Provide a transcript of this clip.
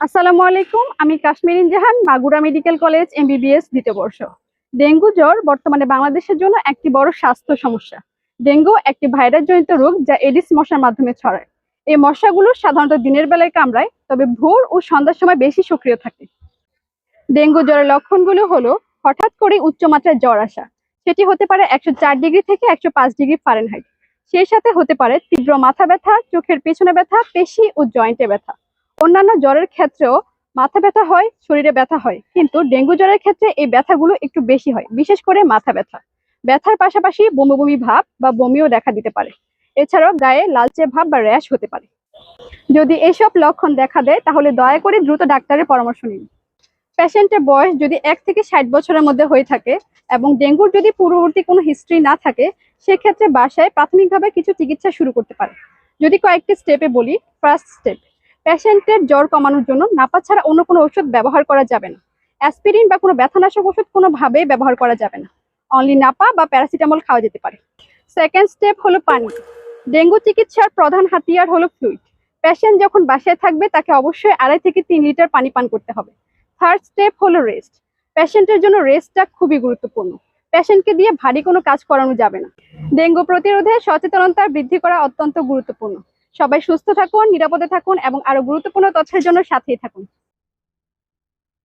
আসসালামু আলাইকুম, আমি Kashmir Jahan Magura medical college MBBS দ্বিতীয় বর্ষ। ডেঙ্গু জ্বর বর্তমানে বাংলাদেশের জন্য একটি বড় স্বাস্থ্য সমস্যা। ডেঙ্গু একটি ভাইরাস জনিত রোগ যা এডিস মশার মাধ্যমে ছড়ায়। এই মশাগুলো সাধারণত দিনের বেলায় কামড়ায়, তবে ভোর ও সন্ধ্যার সময় বেশি সক্রিয় থাকে। ডেঙ্গু জ্বরের লক্ষণগুলো হলো, হঠাৎ করে উচ্চমাত্রায় জ্বর আসা। সেটি হতে পারে একশো চার ডিগ্রি থেকে একশো পাঁচ ডিগ্রি ফারেনহাইট। সেই সাথে হতে পারে তীব্র মাথা ব্যথা, চোখের পেছনে ব্যথা, পেশি ও জয়েন্টে ব্যথা। অন্যান্য জ্বরের ক্ষেত্রেও মাথা ব্যথা হয়, শরীরে ব্যথা হয়। কিন্তু ডেঙ্গু জ্বরের ক্ষেত্রে এই ব্যথাগুলো একটু বেশি হয়, বিশেষ করে মাথা ব্যথা। ব্যথার পাশাপাশি বমি বমি ভাব বা বমিও দেখা দিতে পারে। এছাড়াও গায়ে লালচে ভাব বা র্যাশ হতে পারে। যদি এসব লক্ষণ দেখা দেয়, তাহলে দয়া করে দ্রুত ডাক্তারের পরামর্শ নিন। পেশেন্টের বয়স যদি এক থেকে ষাট বছরের মধ্যে হয়ে থাকে এবং ডেঙ্গুর যদি পূর্ববর্তী কোনো হিস্ট্রি না থাকে, সেক্ষেত্রে বাসায় প্রাথমিকভাবে কিছু চিকিৎসা শুরু করতে পারে। যদি কয়েকটি স্টেপে বলি, ফার্স্ট স্টেপ। পেশেন্টের জ্বর কমানোর জন্য নাপা ছাড়া অন্য কোনো ওষুধ ব্যবহার করা যাবে না। অ্যাসপিরিন বা কোনো ব্যথানাশক ওষুধ কোনোভাবেই ব্যবহার করা যাবে না। অনলি নাপা বা প্যারাসিটামল খাওয়া যেতে পারে। সেকেন্ড স্টেপ হলো পানি। ডেঙ্গু চিকিৎসার প্রধান হাতিয়ার হলো ফ্লুইড। পেশেন্ট যখন বাসায় থাকবে, তাকে অবশ্যই আড়াই থেকে তিন লিটার পানি পান করতে হবে। থার্ড স্টেপ হলো রেস্ট। পেশেন্টের জন্য রেস্টটা খুবই গুরুত্বপূর্ণ। পেশেন্টকে দিয়ে ভারী কোনো কাজ করানো যাবে না। ডেঙ্গু প্রতিরোধে সচেতনতা বৃদ্ধি করা অত্যন্ত গুরুত্বপূর্ণ। সবাই সুস্থ থাকুন নিরাপদে থাকুন এবং আরও গুরুত্বপূর্ণ তথ্যের জন্য সাথেই থাকুন।